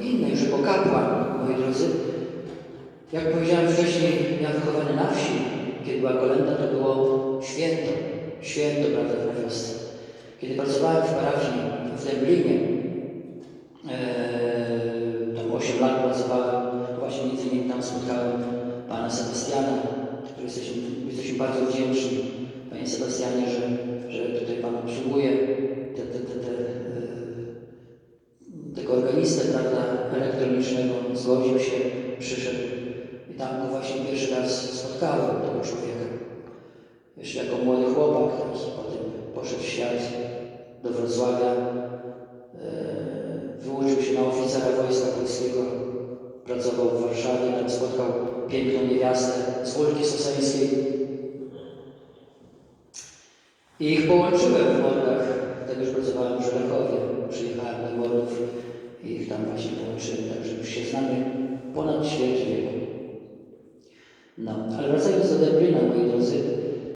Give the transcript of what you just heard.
Inny już jako kapłan, moi drodzy. Jak powiedziałem wcześniej, ja wychowany na wsi, kiedy była kolenda, to było święto, święto, prawda, na wiosce. Kiedy pracowałem w parafii w Dęblinie, e, tam 8 lat pracowałem, właśnie między innymi tam spotkałem pana Sebastiana, który jesteśmy, jesteśmy bardzo wdzięczni, panie Sebastianie, że, że tutaj pan obsługuje organistę, prawda, elektronicznego, zgodził się, przyszedł i tam go właśnie pierwszy raz spotkałem, tego człowieka. Jeszcze jako młody chłopak, taki potem poszedł w świat do Wrocławia, e, wyuczył się na oficera Wojska Polskiego, pracował w Warszawie, tam spotkał piękną niewiastę z Ulki Soseńskiej i ich połączyłem w Mordach, wtedy już pracowałem w Mordów i ich tam właśnie połączyłem, także już się znamy ponad ćwierć wieku. No, ale wracając do drodzy,